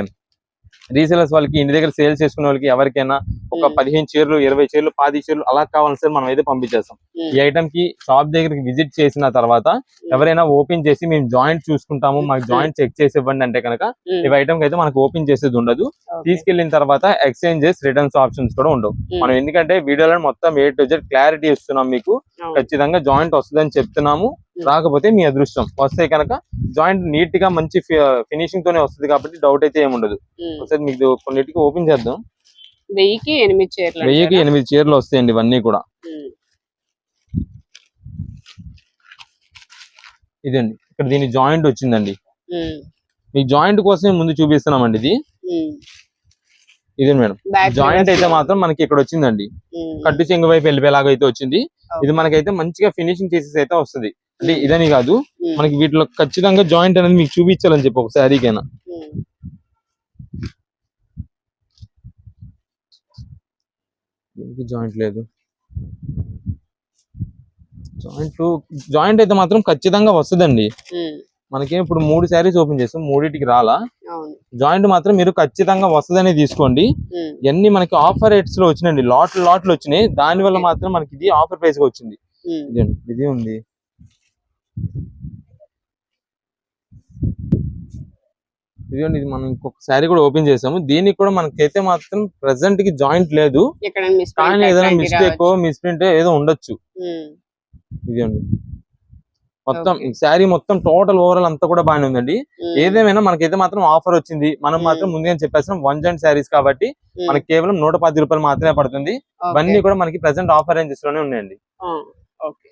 Speaker 1: రీసేలర్స్ వాళ్ళకి ఇంటి దగ్గర సేల్ చేసుకునే వాళ్ళకి ఎవరికైనా ఒక పదిహేను చీరలు ఇరవై చీరలు పాతి చీరలు అలా కావాలని సార్ మనం అయితే పంపించేస్తాం ఈ ఐటమ్కి షాప్ దగ్గరికి విజిట్ చేసిన తర్వాత ఎవరైనా ఓపెన్ చేసి మేము జాయింట్ చూసుకుంటాము మాకు జాయింట్ చెక్ చేసి ఇవ్వండి అంటే కనుక ఈ ఐటమ్ అయితే మనకు ఓపెన్ చేసేది ఉండదు. తీసుకెళ్ళిన తర్వాత ఎక్స్చేంజెస్ రిటర్న్స్ ఆప్షన్స్ కూడా ఉండవు. మనం ఎందుకంటే వీడియోలో మొత్తం ఏ టు జెడ్ క్లారిటీ ఇస్తున్నాం మీకు. ఖచ్చితంగా జాయింట్ వస్తుందని చెప్తున్నాము. రాకపోతే మీ అదృష్టం. వస్తే కనుక జాయింట్ నీట్గా మంచి ఫినిషింగ్ తోనే వస్తుంది కాబట్టి డౌట్ అయితే ఏముండదు ఒకసారి మీకు కొన్నిటికి ఓపెన్ చేద్దాం.
Speaker 2: వెయ్యికి ఎనిమిది చీరలు
Speaker 1: వెయ్యికి? ఎనిమిది చీరలు వస్తాయండి ఇవన్నీ కూడా. ఇదండి. ఇక్కడ దీని జాయింట్ వచ్చిందండి. మీకు జాయింట్ కోసమే ముందు చూపిస్తున్నామండి ఇది. ఇది మేడం. జాయింట్ అయితే. మాత్రం మనకి ఇక్కడ వచ్చిందండి. కట్టు చెంగు వైపు వెళ్ళిపోయేలాగా అయితే వచ్చింది. ఇది మనకైతే మంచిగా ఫినిషింగ్ చేసేసి అయితే వస్తుంది. అంటే ఇదని కాదు. మనకి వీటిలో ఖచ్చితంగా జాయింట్ అనేది మీకు చూపించాలని చెప్పి ఒక శారీకైనా. దీనికి జాయింట్ లేదు. జాయింట్ జాయింట్ అయితే మాత్రం ఖచ్చితంగా వస్తుందండి. మనకి ఇప్పుడు మూడు శారీస్ ఓపెన్ చేస్తాం మూడింటికి రాలా? జాయింట్ మాత్రం మీరు ఖచ్చితంగా వస్తుందని తీసుకోండి. ఇవన్నీ మనకి ఆఫర్ రేట్స్లో వచ్చినాయండి లాట్లు లాట్లు వచ్చినాయి. దాని వల్ల మాత్రం మనకి ఇది ఆఫర్ ప్రైస్గా వచ్చింది ఇది ఉంది. ఇదిగోండి ఇది మనం ఇంకొక శారీ కూడా ఓపెన్ చేసాము. దీనికి కూడా మనకైతే మాత్రం ప్రెసెంట్కి జాయింట్ లేదు. కానీ ఏదైనా మిస్టేక్ మిస్ప్రింట్ ఏదో ఉండొచ్చు. ఇదండి మొత్తం ఈ శారీ మొత్తం టోటల్ ఓవరాల్ అంతా కూడా బాగానే ఉందండి. ఏదేమైనా మనకైతే మాత్రం ఆఫర్ వచ్చింది. మనం మాత్రం. ముందుగా చెప్పేస్తాం వన్ జాయింట్ శారీస్ కాబట్టి మనకి కేవలం నూట పది రూపాయలు మాత్రమే పడుతుంది. ఇవన్నీ కూడా మనకి ప్రెసెంట్ ఆఫర్ రేంజెస్లోనే ఉన్నాయండి.
Speaker 2: ఓకే.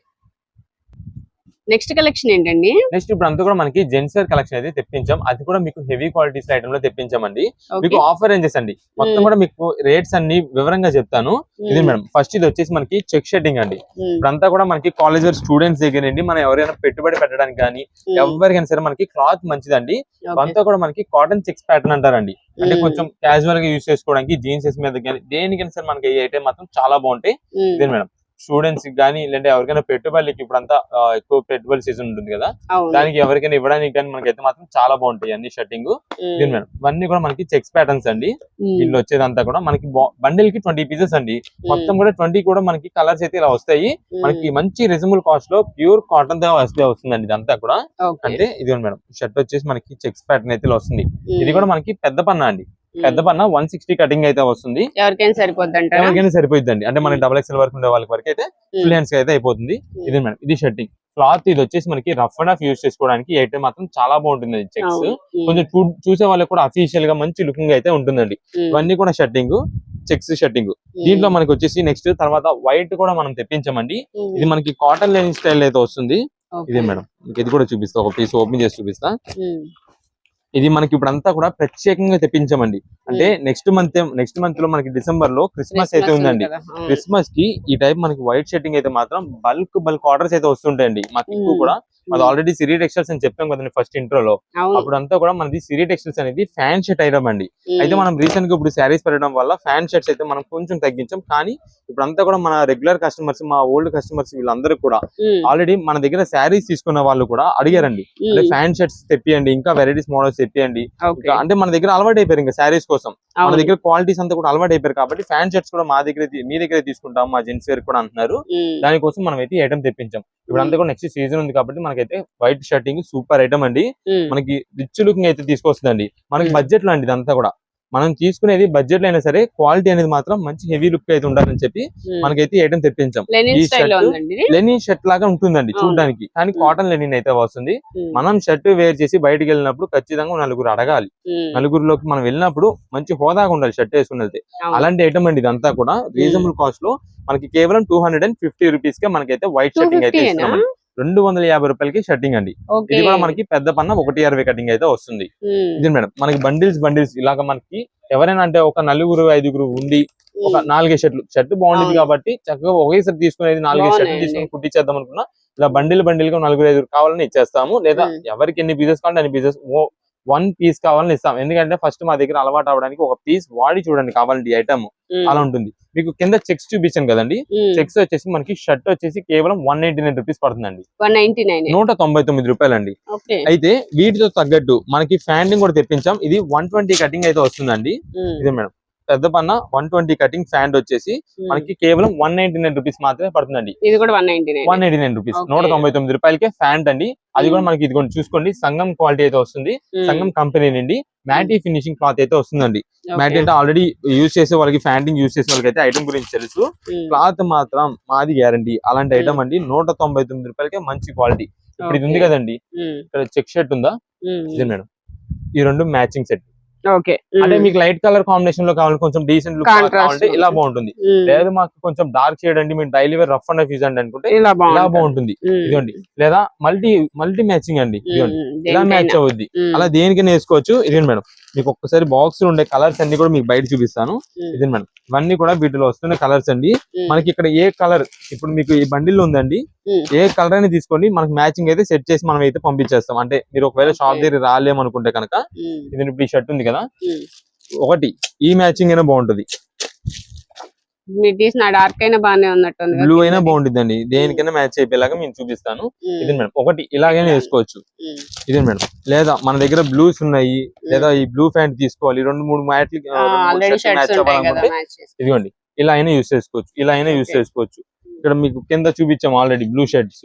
Speaker 2: నెక్స్ట్ కలెక్షన్ ఏంటండి?
Speaker 1: నెక్స్ట్ ఇప్పుడు అంతా కూడా మనకి జెంట్స్వేర్ కలెక్షన్ అయితే తెప్పించాం. అది కూడా మీకు హెవీ క్వాలిటీస్ ఐటమ్లో తెప్పించామండి. మీకు ఆఫర్ రేంజెస్ అండి. మొత్తం
Speaker 2: Hmm.
Speaker 1: కూడా మీకు రేట్స్ అన్ని వివరంగా చెప్తాను. ఇది మేడం ఫస్ట్ ఇది వచ్చేసి మనకి చెక్ షెడ్డింగ్ అండి. ఇప్పుడంతా కూడా మనకి కాలేజ్ వేర్ స్టూడెంట్స్ దగ్గర నుండి మనం ఎవరైనా పెట్టుబడి పెట్టడానికి కానీ ఎవరికైనా సరే మనకి క్లాత్ మంచిదండి. అంతా కూడా మనకి కాటన్ చెక్స్ ప్యాటర్న్ అంటారండి. అంటే కొంచెం క్యాజువల్గా యూస్ చేసుకోవడానికి జీన్సెస్ మీద కానీ దేనికైనా సరే మనకి ఈ ఐటమ్ మాత్రం చాలా బాగుంటాయి. ఇదే మేడం. స్టూడెంట్స్కి కానీ లేదంటే ఎవరికైనా పెట్టుబడికి ఇప్పుడంతా ఎక్కువ పెట్టుబడి సీజన్ ఉంటుంది కదా దానికి ఎవరికైనా ఇవ్వడానికి కానీ మనకైతే మాత్రం చాలా బాగుంటాయి అన్ని షర్టింగ్. ఇది మేడం ఇవన్నీ కూడా మనకి చెక్స్ ప్యాటర్న్స్ అండి. ఇల్లు వచ్చేదంతా కూడా మనకి బండిల్కి ట్వంటీ పీసెస్ అండి. మొత్తం కూడా ట్వంటీ కూడా మనకి కలర్స్ అయితే ఇలా వస్తాయి. మనకి మంచి రిజనబుల్ కాస్ట్లో ప్యూర్ కాటన్తో వస్తే వస్తుందండి ఇదంతా కూడా. అంటే ఇది మేడం షర్ట్ వచ్చేసి మనకి చెక్స్ ప్యాటర్న్ అయితే వస్తుంది. ఇది కూడా మనకి పెద్ద పన్న అండి. పెద్ద పన్న వన్ సిక్స్టీ కటింగ్ అయితే వస్తుంది.
Speaker 2: ఎవరికైనా సరిపోద్ది
Speaker 1: ఎవరికైనా సరిపోయిందండి అంటే మనకి డబల్ ఎక్స్ఎల్ వరకు ఉండే వాళ్ళకి వరకు అయితే ఫుల్ హ్యాండ్స్ అయితే అయిపోతుంది. ఇది మేడం ఇది షర్టింగ్ క్లాత్ ఇది వచ్చేసి మనకి రఫ్ అండ్ ఆఫ్ యూస్ చేసుకోవడానికి ఐటమ్ మాత్రం చాలా బాగుంటుంది చెక్స్ కొంచెం చూసే వాళ్ళకి కూడా అఫీషియల్గా మంచి లుకింగ్ అయితే ఉంటుందండి. ఇవన్నీ కూడా షర్టింగ్ చెక్స్ షర్టింగ్ దీంట్లో మనకి వచ్చేసి నెక్స్ట్ తర్వాత వైట్ కూడా మనం తెప్పించామండి. ఇది మనకి కాటన్ లెనిన్ స్టైల్ అయితే వస్తుంది. ఇదే మేడం ఇది కూడా చూపిస్తా ఒక పీస్ ఓపెన్ చేసి చూపిస్తా. ఇది మనకి ఇప్పుడు అంతా కూడా ప్రత్యేకంగా తెప్పించామండి. అంటే నెక్స్ట్ మంత్ నెక్స్ట్ మంత్లో మనకి డిసెంబర్లో క్రిస్మస్ అయితే ఉందండి. క్రిస్మస్కి ఈ టైప్ మనకి వైట్ షర్టింగ్ అయితే మాత్రం బల్క్ బల్క్ ఆర్డర్స్ అయితే వస్తుంటాయండి. మాకు ఎక్కువ
Speaker 2: ఉమ్.
Speaker 1: కూడా అది ఆల్రెడీ సిరి టెక్స్టైల్స్ అని చెప్పాం కదండి ఫస్ట్ ఇంట్రోలో
Speaker 2: అవును.
Speaker 1: అప్పుడు అంతా కూడా మనది సిరి టెక్స్టైల్స్ అనేది ఫ్యాన్ షర్ట్ ఐటమ్ అండి.
Speaker 2: ఉమ్,
Speaker 1: అయితే మనం రీసెంట్గా ఇప్పుడు శారీస్ పెట్టడం వల్ల ఫ్యాన్ షర్ట్స్ అయితే మనం కొంచెం తగ్గించాం. కానీ ఇప్పుడు అంతా కూడా మన రెగ్యులర్ కస్టమర్స్ మా ఓల్డ్ కస్టమర్స్ వీళ్ళందరూ కూడా ఆల్రెడీ మన దగ్గర శారీస్ తీసుకున్న వాళ్ళు కూడా అడిగారండి. అంటే
Speaker 2: ఉమ్,
Speaker 1: ఫ్యాన్ షర్ట్స్ తెప్పియండి ఇంకా వెరైటీస్ మోడల్స్ తెప్పియండి. అంటే మన దగ్గర అలవాటు అయిపోయారు ఇంకా శారీస్ కోసం. మన. దగ్గర క్వాలిటీస్ అంతా కూడా అలవాటు అయిపోయారు కాబట్టి ఫ్యాన్ షర్ట్స్ కూడా మా దగ్గర మీ దగ్గర తీసుకుంటాం మా జెంట్స్ వేర్ కూడా అంటున్నారు. దానికోసం మనం అయితే ఐటమ్ తెప్పించాం. ఇప్పుడు అంతా కూడా నెక్స్ట్ సీజన్ ఉంది కాబట్టి మనకైతే వైట్ షర్టింగ్ సూపర్ ఐటమ్ అండి. మనకి రిచ్ లుకింగ్ అయితే తీసుకొస్తుందండి. మనకి. బడ్జెట్లో అండి ఇదంతా కూడా. మనం తీసుకునేది బడ్జెట్లో అయినా సరే క్వాలిటీ అనేది మాత్రం మంచి హెవీ లుక్ అయితే ఉండాలని చెప్పి. మనకైతే ఐటమ్ తెప్పించాం.
Speaker 2: లెనిన్
Speaker 1: ఈ షర్టు లెనిన్ షర్ట్ లాగా ఉంటుందండి. చూడడానికి. కానీ. కాటన్ లెనిన్ అయితే వస్తుంది. మనం షర్ట్ వేర్ చేసి బయటికి వెళ్ళినప్పుడు ఖచ్చితంగా నలుగురు అడగాలి. నలుగురిలోకి మనం వెళ్ళినప్పుడు మంచి హోదాగా ఉండాలి షర్ట్ వేసుకుని వెళ్తే. అలాంటి ఐటమ్ అండి ఇదంతా కూడా. రీజనబుల్ కాస్ట్లో మనకి కేవలం two hundred and fifty rupees కే మనకైతే వైట్
Speaker 2: 250
Speaker 1: షర్టింగ్ అయితే? ఇస్తున్నాం రెండు వందల యాభై రూపాయలకి షర్టింగ్ అండి ఇది కూడా మనకి పెద్ద పన్న ఒకటి అరవై కటింగ్ అయితే వస్తుంది ఇది మేడం మనకి బండిల్స్ బండిల్స్ ఇలాగ మనకి ఎవరైనా అంటే ఒక నలుగురు ఐదుగురు ఉండి ఒక నాలుగే షర్ట్లు షర్ట్ బాగుండేది
Speaker 2: అవును.
Speaker 1: కాబట్టి చక్కగా ఒకేసారి తీసుకునేది నాలుగే
Speaker 2: బాగున్నాయండి.
Speaker 1: తీసుకుని కుట్టించేద్దాం అనుకున్నా ఇలా బండిల్ బండిల్గా నలుగురు ఐదుగురు కావాలని ఇచ్చేస్తాము లేదా. ఎవరికి ఎన్ని పీసెస్ కావాలంటే అన్ని పీసెస్ వన్ పీస్ కావాలని ఇస్తాం. ఎందుకంటే ఫస్ట్ మా దగ్గర అలవాటు అవడానికి ఒక పీస్ వాడి చూడండి కావాలంటే ఐటమ్ అలా ఉంటుంది. మీకు కింద చెక్స్ చూపించాను కదండి. చెక్స్ వచ్చేసి మనకి షర్ట్ వచ్చేసి కేవలం వన్ ఎయిటీ నైన్ రూపీస్ పడుతుందండి.
Speaker 2: 199
Speaker 1: నూట తొంభై తొమ్మిది రూపాయలండి. అయితే వీటితో తగ్గట్టు మనకి ఫ్యాండింగ్ కూడా తెప్పించాం. ఇది వన్ ట్వంటీ కటింగ్ అయితే వస్తుందండి. ఇది మేడం. పెద్ద పన్న వన్ ట్వంటీ కటింగ్ ఫ్యాండ్ వచ్చేసి
Speaker 2: ఉమ్,
Speaker 1: మనకి కేవలం వన్ నైన్టీ నైన్ రూపీస్ మాత్రమే పడుతుందండి.
Speaker 2: ఇది కూడా వన్ నైన్టీ నైన్
Speaker 1: రూపీస్. నూట తొంభై తొమ్మిది రూపాయలకే ఫ్యాంట్ అండి. అది కూడా
Speaker 2: Hmm.
Speaker 1: మనకి ఇదిగోండి చూసుకోండి సంగం క్వాలిటీ అయితే వస్తుంది. సంగం కంపెనీ నుండి మ్యాటీ ఫినిషింగ్ క్లాత్ అయితే వస్తుందండి. మ్యాటీ అంటే ఆల్రెడీ యూజ్ చేసే వాళ్ళకి ఫ్యాంటింగ్ యూజ్ చేసే వాళ్ళకి అయితే ఐటమ్ గురించి తెలుసు. క్లాత్ మాత్రం మాది గ్యారంటీ అలాంటి
Speaker 2: Hmm.
Speaker 1: ఐటమ్ అండి. నూట తొంభై తొమ్మిది రూపాయలకే మంచి క్వాలిటీ ఇప్పుడు ఇది ఉంది. కదండి. ఇక్కడ చెక్ షర్ట్ ఉందా? ఇది మేడం. ఈ రెండు మ్యాచింగ్ సెట్
Speaker 2: ఓకే.
Speaker 1: అంటే మీకు లైట్ కలర్ కాంబినేషన్లో కావాలి కొంచెం డీసెంట్ లుక్ కావాలంటే ఇలా. బాగుంటుంది. లేదు మాకు కొంచెం డార్క్ షేడ్ అండి మీరు daily wear rough and use అండి అనుకుంటే
Speaker 2: ఇలా బాగుంటుంది.
Speaker 1: ఇదిగోండి. లేదా మల్టీ మల్టీ మ్యాచింగ్ అండి. ఇదిగోండి. ఇలా మ్యాచ్ అవుద్ది. అలా దేనికైనా వేసుకోవచ్చు. ఇదేంటి మేడం. మీకు ఒక్కసారి బాక్స్లో ఉండే కలర్స్ అన్ని కూడా మీకు బయట చూపిస్తాను. ఇది మేడం ఇవన్నీ కూడా వీటిలో వస్తున్న కలర్స్ అండి. మనకి ఇక్కడ ఏ కలర్ ఇప్పుడు మీకు ఈ బండిల్ ఉందండి. ఏ కలర్ అని తీసుకోండి. మనకి మ్యాచింగ్ అయితే సెట్ చేసి మనం అయితే పంపించేస్తాం. అంటే మీరు ఒకవేళ షాప్. దగ్గర రాలేము అనుకుంటే కనుక ఇది ఇప్పుడు ఈ షర్ట్ ఉంది కదా. ఒకటి ఈ మ్యాచింగ్ అయినా బాగుంటుంది.
Speaker 2: మీరు తీసిన డార్క్ అయినా బాగానే ఉన్నట్టుంది కదా
Speaker 1: బ్లూ అయినా
Speaker 2: కిందకి.
Speaker 1: బాగుంటుందండి దేనికైనా మ్యాచ్ అయిపోయేలాగా నేను చూపిస్తాను. ఇది మేడం ఒకటి ఇలాగైనా వేసుకోవచ్చు. ఇది మేడం లేదా మన దగ్గర బ్లూస్ ఉన్నాయి లేదా ఈ బ్లూ ప్యాంట్ తీసుకోవాలి రెండు మూడు మ్యాట్లు
Speaker 2: ఆ, ఆల్రెడీ షర్ట్స్
Speaker 1: మ్యాచ్
Speaker 2: ఉంటాయి కదా
Speaker 1: అవ్వాలనుకుంటే
Speaker 2: మ్యాచ్ చేసి
Speaker 1: ఇదిగోండి ఇలా అయినా యూస్ చేసుకోవచ్చు ఇలా అయినా యూస్. చేసుకోవచ్చు. ఇక్కడ మీకు కింద చూపించాము already blue shirts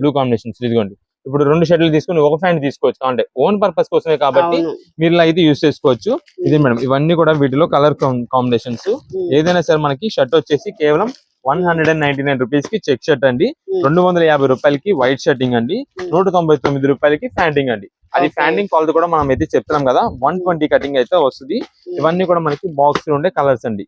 Speaker 1: blue combinations ఇదిగోండి. ఇప్పుడు రెండు షర్ట్లు తీసుకుని ఒక ప్యాంట్ తీసుకోవచ్చు. అంటే ఓన్ పర్పస్ కోసమే కాబట్టి. మీరు ఇలా అయితే యూస్ చేసుకోవచ్చు. ఇది మేడం. ఇవన్నీ కూడా వీటిలో కలర్ కాంబినేషన్స్ ఏదైనా సరే మనకి షర్ట్ వచ్చేసి కేవలం one hundred and ninety nine రూపీస్కి చెక్ షర్ట్ అండి. రెండు వందల యాభై రూపాయలకి వైట్ షర్టింగ్ అండి. నూట తొంభై తొమ్మిది రూపాయలకి ఫ్యాంటింగ్ అండి. అది. ఫ్యాంటింగ్ క్వాలిటీ కూడా మనం అయితే చెప్తున్నాం కదా వన్ ట్వంటీ కటింగ్ అయితే వస్తుంది.
Speaker 2: ఉమ్,
Speaker 1: ఇవన్నీ కూడా మనకి బాక్స్ ఉండే కలర్స్ అండి.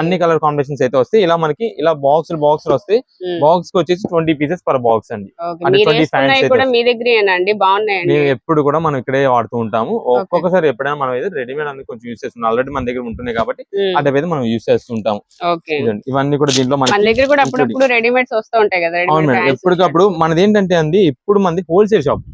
Speaker 1: అన్ని కలర్ కాంబినేషన్స్ అయితే వస్తాయి. ఇలా మనకి ఇలా బాక్స్ బాక్స్ వస్తాయి. బాక్స్కి వచ్చేసి ట్వంటీ పీసెస్ పర్ బాక్స్ అండి.
Speaker 2: okay.
Speaker 1: అంటే
Speaker 2: మీరు
Speaker 1: 20
Speaker 2: వేసుకున్నవి
Speaker 1: fans
Speaker 2: కూడా
Speaker 1: అయితే
Speaker 2: మీ దగ్గరేనండి బాగున్నాయండి.
Speaker 1: మేము ఎప్పుడు కూడా మనం ఇక్కడే వాడుతూ ఉంటాము. ఒక్కొక్కసారి ఎప్పుడైనా మనం అయితే రెడీమేడ్ అనేది కొంచెం యూస్ చేస్తున్నాం. ఆల్రెడీ మన దగ్గర ఉంటున్నాయి కాబట్టి
Speaker 2: ఉమ్,
Speaker 1: అటు అయితే మనం యూస్ చేస్తుంటాం
Speaker 2: ఓకే.
Speaker 1: ఇదండి. ఇవన్నీ కూడా దీంట్లో
Speaker 2: మన దగ్గర కూడా. అప్పుడప్పుడు రెడీమేడ్స్ వస్తూ ఉంటాయి కదా
Speaker 1: ఎప్పటికప్పుడు మనది ఏంటంటే అండి ఇప్పుడు మనది హోల్సేల్ షాప్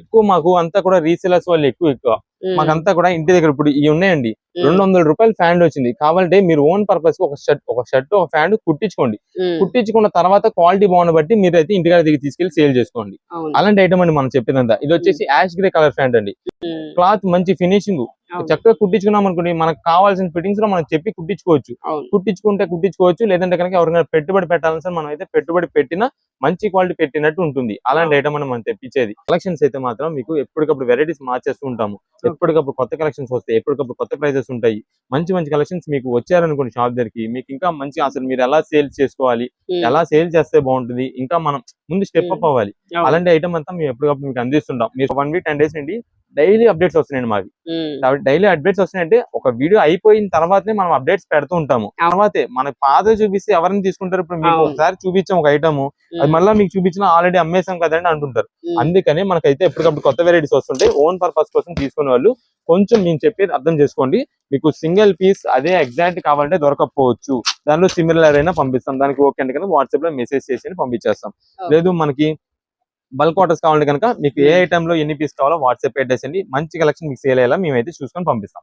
Speaker 1: ఎక్కువ మాకు అంతా కూడా రీసేలర్స్ వాళ్ళు ఎక్కువ ఎక్కువ. మాకంతా కూడా ఇంటి దగ్గర ఇప్పుడు ఇవి ఉన్నాయండి. రెండు వందల రూపాయలు ఫ్యాన్ వచ్చింది. కావాలంటే మీరు ఓన్ పర్పస్ ఒక షర్ట్ ఒక షర్ట్ ఒక ఫ్యాన్ కుట్టించుకోండి. కుట్టించుకున్న తర్వాత క్వాలిటీ బాగున్న బట్టి మీరు అయితే ఇంటికాడ దగ్గర తీసుకెళ్ళి సేల్ చేసుకోండి. అలాంటి ఐటమ్ అండి మనం చెప్పేదంతా ఇది వచ్చేసి యాష్ గ్రే కలర్ ఫ్యాంట్ అండి. క్లాత్ మంచి ఫినిషింగ్. చక్కగా కుట్టించుకున్నాం అనుకోండి మనకు కావాల్సిన ఫిట్టింగ్స్లో మనం చెప్పి కుట్టించుకోవచ్చు. కుట్టించుకుంటే కుట్టించుకోవచ్చు లేదంటే కనుక ఎవరికైనా పెట్టుబడి పెట్టాలని మనం అయితే పెట్టుబడి పెట్టినా మంచి క్వాలిటీ పెట్టినట్టు ఉంటుంది. అలాంటి ఐటమ్ అని మనం తెప్పించేది. కలెక్షన్స్ అయితే మాత్రం మీకు ఎప్పటికప్పుడు వెరైటీస్ మార్చేస్తూ ఉంటాము. ఎప్పటికప్పుడు కొత్త కలెక్షన్స్ వస్తాయి ఎప్పటికప్పుడు కొత్త ప్రైజెస్ ఉంటాయి. మంచి మంచి కలెక్షన్స్ మీకు వచ్చారనుకోండి షాప్ దగ్గరికి మీకు ఇంకా మంచి అసలు మీరు ఎలా సేల్ చేసుకోవాలి ఎలా సేల్ చేస్తే బాగుంటుంది ఇంకా మనం ముందు స్టెప్ అప్ అవ్వాలి. అలాంటి ఐటమ్ అంతా మేము ఎప్పటికప్పుడు మీకు అందిస్తుంటాం. మీరు వన్ వీక్ టెన్ డేస్ నుండి డైలీ అప్డేట్స్ వస్తున్నాయండి మావి. డైలీ అప్డేట్స్ వస్తున్నాయంటే ఒక వీడియో అయిపోయిన తర్వాతనే మనం అప్డేట్స్ పెడుతూ ఉంటాము. తర్వాతే మనకి పాత చూపిస్తే ఎవరిని తీసుకుంటారు? ఇప్పుడు మీకు. ఒకసారి చూపించాం ఒక ఐటమ్ అది మళ్ళీ మీకు చూపించిన ఆల్రెడీ అమ్మేసాం కదండి అంటుంటారు. అందుకని మనకైతే ఎప్పటికప్పుడు కొత్త వెరైటీస్ వస్తుంటాయి ఓన్ పర్పస్ కోసం తీసుకునే వాళ్ళు కొంచెం నేను చెప్పేది అర్థం చేసుకోండి. మీకు సింగిల్ పీస్ అదే ఎగ్జాక్ట్ కావాలంటే దొరకకపోవచ్చు. దానిలో సిమిలర్ అయినా పంపిస్తాం. దానికి ఓకే అంటే కనుక వాట్సాప్లో మెసేజ్ చేసి పంపించేస్తాం. లేదు మనకి బల్క్ ఆర్డర్స్ కావాలంటే కనుక మీకు ఏ ఐటమ్లో ఎన్ని పీస్ కావాలో వాట్సాప్ పెట్టేసండి మంచి కలెక్షన్ మీకు సేల్ అయ్యేలా మేమైతే చూసుకొని పంపిస్తాం.